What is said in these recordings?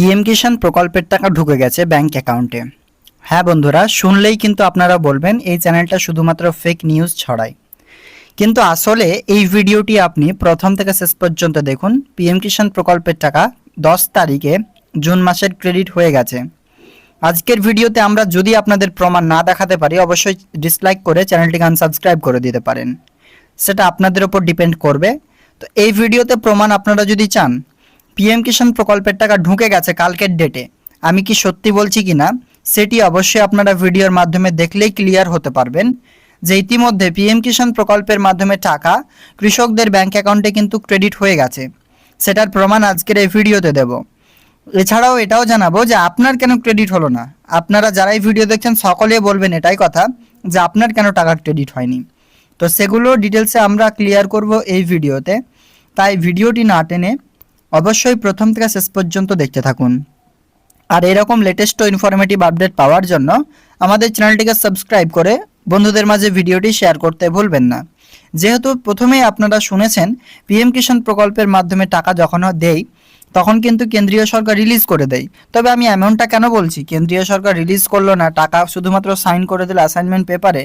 PM কিষাণ প্রকল্পের টাকা ঢুকে গেছে ব্যাংক অ্যাকাউন্টে। হ্যাঁ বন্ধুরা, শুনলেই কিন্তু আপনারা বলবেন, এই চ্যানেলটা শুধুমাত্র ফেক নিউজ ছড়ায়। কিন্তু আসলে এই ভিডিওটি আপনি প্রথম থেকে শেষ পর্যন্ত দেখুন, পিএম কিষাণ প্রকল্পের টাকা দশ তারিখে জুন মাসের ক্রেডিট হয়ে গেছে। আজকের ভিডিওতে আমরা যদি আপনাদের প্রমাণ না দেখাতে পারি, অবশ্যই ডিসলাইক করে চ্যানেলটিকে আনসাবস্ক্রাইব করে দিতে পারেন। সেটা আপনাদের ওপর ডিপেন্ড করবে। তো এই ভিডিওতে প্রমাণ আপনারা যদি চান পিএম কিষাণ প্রকল্পের টাকা ঢুকে গেছে কালকের ডেটে আমি কি সত্যি বলছি কি না সেটি অবশ্যই আপনারা ভিডিওর মাধ্যমে দেখলেই ক্লিয়ার হতে পারবেন যে ইতিমধ্যে পিএম কিষাণ প্রকল্পের মাধ্যমে টাকা কৃষকদের ব্যাংক অ্যাকাউন্টে কিন্তু ক্রেডিট হয়ে গেছে। সেটার প্রমাণ আজকের এই ভিডিওতে দেব। এছাড়াও এটাও জানাব যে আপনার কেন ক্রেডিট হলো না? আপনারা যারাই ভিডিও দেখছেন সকলে বলবেন এটাই কথা যে আপনার কেন টাকা ক্রেডিট হয়নি। তো সেগুলো ডিটেলসে আমরা ক্লিয়ার করব এই ভিডিওতে। তাই ভিডিওটি না টেনে অবশ্যই প্রথম থেকে শেষ পর্যন্ত দেখতে থাকুন। আর এরকম লেটেস্ট ও ইনফরমেটিভ আপডেট পাওয়ার জন্য আমাদের চ্যানেলটিকে সাবস্ক্রাইব করে বন্ধুদের মাঝে ভিডিওটি শেয়ার করতে ভুলবেন না। যেহেতু প্রথমেই আপনারা শুনেছেন পিএম কিষাণ প্রকল্পের মাধ্যমে টাকা যখন দেই, তখন কিন্তু কেন্দ্রীয় সরকার রিলিজ করে দেয়। তবে আমি এমনটা কেন বলছি? কেন্দ্রীয় সরকার রিলিজ করল না, টাকা শুধুমাত্র সাইন করে দিল অ্যাসাইনমেন্ট পেপারে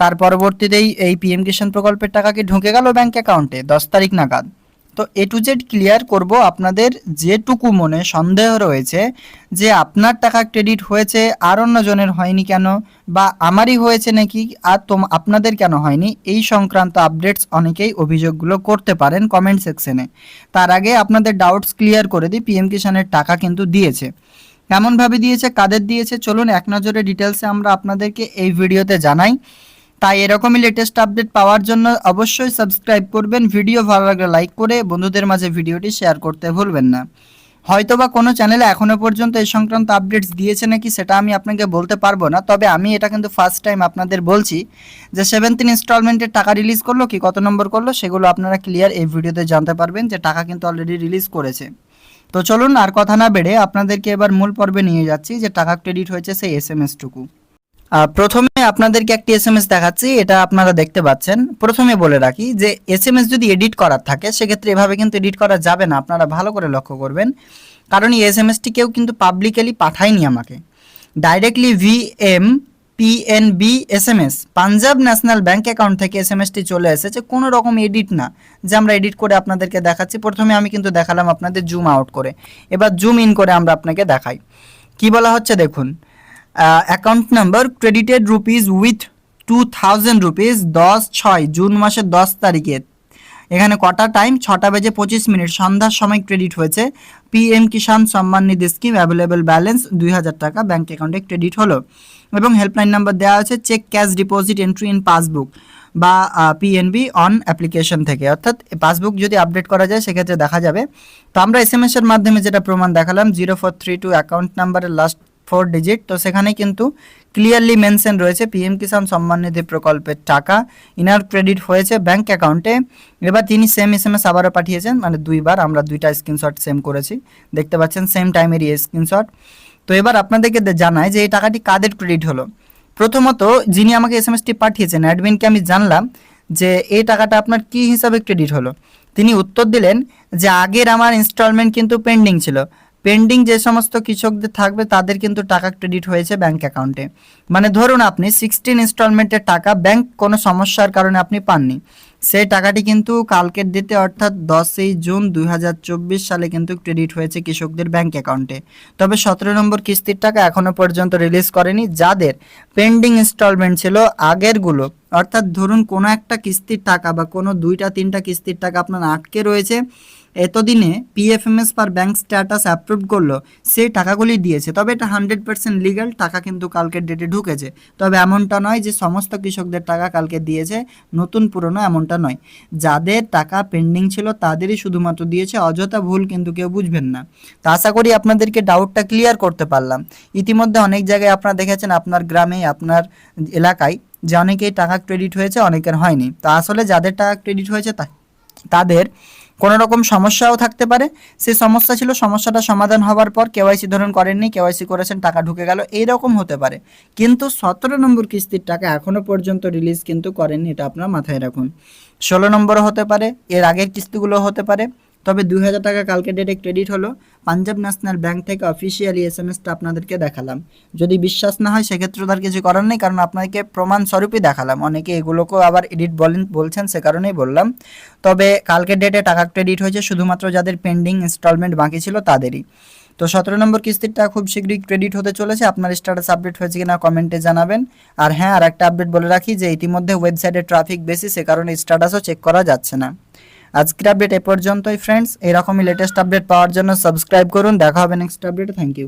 তার পরবর্তীতেই এই পিএম কিষাণ প্রকল্পের টাকা কি ঢুকে গেল ব্যাংক অ্যাকাউন্টে দশ তারিখ নাগাদ। তো এ টু জেড ক্লিয়ার করব আপনাদের যেটুকু মনে সন্দেহ রয়েছে যে আপনার টাকা ক্রেডিট হয়েছে আর অন্যজনের হয়নি কেন বা আমারই হয়েছে নাকি আর তোম, আপনাদের কেন হয়নি? এই সংক্রান্ত আপডেটস অনেকেই অভিযোগগুলো করতে পারেন কমেন্ট সেকশনে তার আগে আপনাদের ডাউটস ক্লিয়ার করে দিই পিএম কিষাণের টাকা কিন্তু দিয়েছে। কেমনভাবে দিয়েছে, কাদের দিয়েছে, চলুন এক নজরে ডিটেলসে আমরা আপনাদেরকে এই ভিডিওতে জানাই। তাই এরকমই লেটেস্ট আপডেট পাওয়ার জন্য অবশ্যই সাবস্ক্রাইব করবেন। ভিডিও ভালো লাগলে লাইক করে বন্ধুদের মাঝে ভিডিওটি শেয়ার করতে ভুলবেন না। হয়তোবা কোনো চ্যানেলে এখনও পর্যন্ত এই সংক্রান্ত আপডেটস দিয়েছে নাকি সেটা আমি আপনাকে বলতে পারব না, তবে আমি এটা কিন্তু ফার্স্ট টাইম আপনাদের বলছি যে সেভেন্টিন ইনস্টলমেন্টের টাকা রিলিজ করল কি, কত নম্বর করল, সেগুলো আপনারা ক্লিয়ার এই ভিডিওতে জানতে পারবেন যে টাকা কিন্তু অলরেডি রিলিজ করেছে। তো চলুন আর কথা না বেড়ে আপনাদেরকে এবার মূল পর্বে নিয়ে যাচ্ছি যে টাকা ক্রেডিট হয়েছে সেই এস এম এসটুকু প্রথমে আপনাদেরকে একটি এস এম এস দেখাচ্ছি, এটা আপনারা দেখতে পাচ্ছেন। প্রথমে বলে রাখি যে এস এম এস যদি এডিট করার থাকে, সেক্ষেত্রে এভাবে কিন্তু এডিট করা যাবে না, আপনারা ভালো করে লক্ষ্য করবেন। কারণ এই এস এম এসটি কেউ কিন্তু পাবলিক্যালি পাঠায়নি আমাকে। Directly V M PNB S M S Punjab national bank account থেকে এস এম এসটি চলে এসেছে, কোনো রকম এডিট না, যে আমরা এডিট করে আপনাদেরকে দেখাচ্ছি। প্রথমে আমি কিন্তু দেখালাম আপনাদের জুম আউট করে। এবার জুম ইন করে আমরা আপনাকে দেখাই। কি বলা হচ্ছে দেখুন account number credited rupees with two thousand rupees দশ ছয় জুন মাসের দশ তারিখে। এখানে কটা টাইম ছটা বেজে পঁচিশ মিনিট। সন্ধ্যার সময় ক্রেডিট হয়েছে। পিএম কিষাণ সম্মান নিধি স্কিম অ্যাভেলেবেল ব্যালেন্স দুই হাজার টাকা ব্যাঙ্ক অ্যাকাউন্টে ক্রেডিট হলো। এবং হেল্পলাইন নাম্বার দেওয়া হয়েছে check cash deposit entry in passbook বা পিএনবি অন অ্যাপ্লিকেশন থেকে। অর্থাৎ পাসবুক যদি আপডেট করা যায়, সেক্ষেত্রে দেখা যাবে। তো আমরা এস এম এর মাধ্যমে যেটা প্রমাণ দেখালাম zero four three two account নাম্বারের লাস্ট ফোর ডিজিট। তো সেখানে কিন্তু ক্লিয়ারলি মেনশন রয়েছে পিএম কিষাণ সম্মান নিধি প্রকল্পের টাকা। ইনার ক্রেডিট হয়েছে ব্যাংক অ্যাকাউন্টে এবার তিনি সেম এস এম এস আবারও পাঠিয়েছেন মানে দুইবার। আমরা দুইটা স্ক্রিনশট সেম করেছি। দেখতে পাচ্ছেন সেম টাইমেরই স্ক্রিনশট তো এবার আপনাদেরকে জানাই যে এই টাকাটি কাদের ক্রেডিট হলো। প্রথমত যিনি আমাকে এস এম এসটি পাঠিয়েছেন অ্যাডমিনকে আমি জানলাম যে এই টাকাটা আপনার কি হিসাবে ক্রেডিট হলো। তিনি উত্তর দিলেন যে আগের আমার ইনস্টলমেন্ট কিন্তু পেন্ডিং ছিল। পেন্ডিং যে সমস্ত কৃষকদের থাকবে, তাদের কিন্তু টাকা ক্রেডিট হয়েছে ব্যাংক অ্যাকাউন্টে মানে ধরুন আপনি সিক্সটিন ইনস্টলমেন্টের টাকা ব্যাংক কোনো সমস্যার কারণে আপনি পাননি। সেই টাকাটি কিন্তু কালকের দিতে অর্থাৎ দশই জুন দুই হাজার চব্বিশ সালে কিন্তু ক্রেডিট হয়েছে কৃষকদের ব্যাংক অ্যাকাউন্টে তবে সতেরো নম্বর কিস্তির টাকা এখনও পর্যন্ত রিলিজ করেনি। যাদের পেন্ডিং ইনস্টলমেন্ট ছিল, আগেরগুলো অর্থাৎ ধরুন কোনো একটা কিস্তির টাকা বা কোনো দুইটা, তিনটা কিস্তির টাকা আপনার আটকে রয়েছে, এতদিনে PFMS per bank status approve করল, সেই টাকাগুলি দিয়েছে। তবে এটা হান্ড্রেড পার্সেন্ট লিগাল টাকা কিন্তু কালকের ডেটে ঢুকেছে। তবে এমনটা নয় যে সমস্ত কৃষকদের টাকা কালকে দিয়েছে, নতুন পুরনো এমনটা নয়। যাদের টাকা পেন্ডিং ছিল, তাদেরই শুধুমাত্র দিয়েছে, অযথা ভুল কিন্তু কেউ বুঝবেন না। তা আশা করি আপনাদেরকে ডাউটটা ক্লিয়ার করতে পারলাম। ইতিমধ্যে অনেক জায়গায় আপনারা দেখেছেন, আপনার গ্রামে, আপনার এলাকায় যে অনেকেই টাকা ক্রেডিট হয়েছে, অনেকের হয়নি। তা আসলে যাদের টাকা ক্রেডিট হয়েছে তাদের কোনো রকম সমস্যাও থাকতে পারে। সেই সমস্যা ছিল, সমস্যাটা সমাধান হওয়ার পর কেওয়াইসি ধরুন করেননি, কেওয়াইসি করেছেন, টাকা ঢুকে গেল এইরকম হতে পারে। কিন্তু সতেরো নম্বর কিস্তির টাকা এখনও পর্যন্ত রিলিজ কিন্তু করেননি, এটা আপনার মাথায় রাখুন। ষোলো নম্বরও হতে পারে, এর আগের কিস্তিগুলো হতে পারে। তবে দুই হাজার টাকা কালকে ডেটে ক্রেডিট হলো। পাঞ্জাব ন্যাশনাল ব্যাংক থেকে অফিসিয়ালি এস এম এসটা আপনাদেরকে দেখালাম। যদি বিশ্বাস না হয়, সেক্ষেত্রে তার কিছু করার নেই, কারণ আপনাকে প্রমাণ স্বরূপই দেখালাম। অনেকে এগুলোকেও আবার এডিট বলেন, বলছেন, সে কারণেই বললাম। তবে কালকে ডেটে টাকা ক্রেডিট হয়েছে, শুধুমাত্র যাদের পেন্ডিং ইনস্টলমেন্ট বাকি ছিল, তাদেরই। তো সতেরো নম্বর কিস্তিটা খুব শীঘ্রই ক্রেডিট হতে চলেছে। আপনার স্ট্যাটাস আপডেট হয়েছে কিনা কমেন্টে জানাবেন। আর হ্যাঁ আর একটা আপডেট বলে রাখি যে, ইতিমধ্যে ওয়েবসাইটে ট্রাফিক বেশি, সে কারণে স্ট্যাটাসও চেক করা যাচ্ছে না। আজকের আপডেট এ পর্যন্তই ফ্রেন্ডস এরকমই লেটেস্ট আপডেট পাওয়ার জন্য সাবস্ক্রাইব করুন। দেখা হবে নেক্সট আপডেটে থ্যাংক ইউ